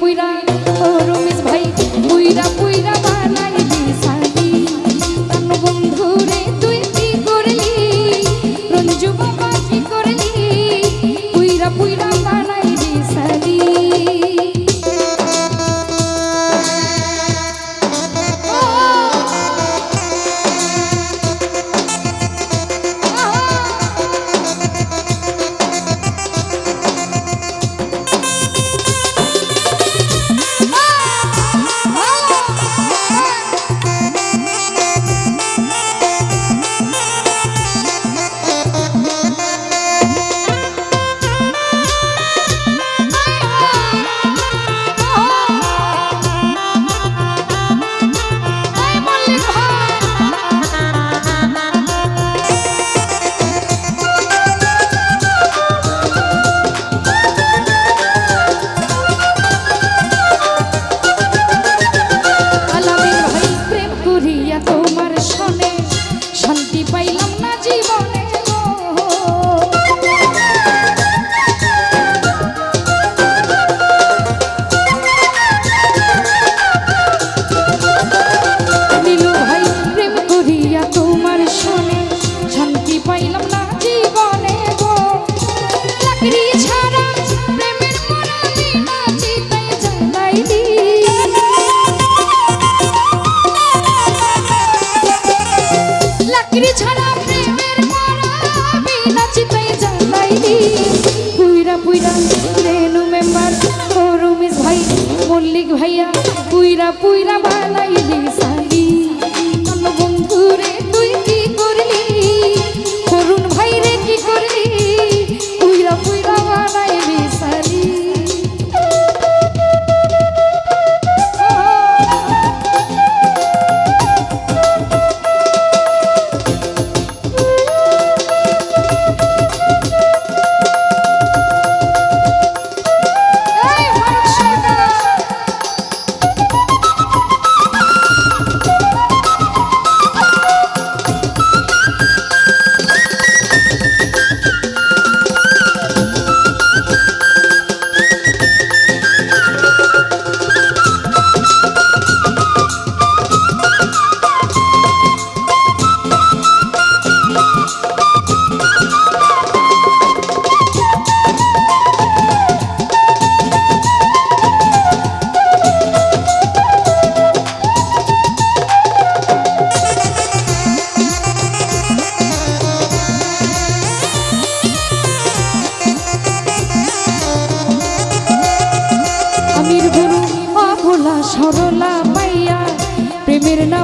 পুইরা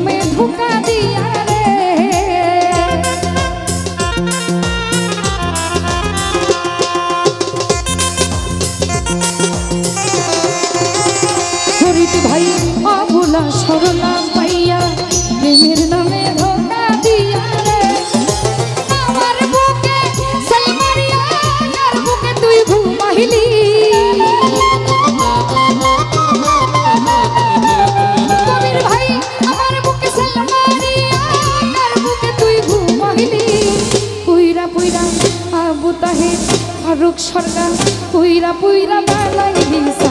নামে ধোকা দিয়া সরকার পুইরা পুইরা বালাই রিসালি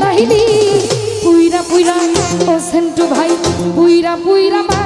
লাহিদি পুইরা পুইরা ও সেন্টু ভাই পুইরা পুইরা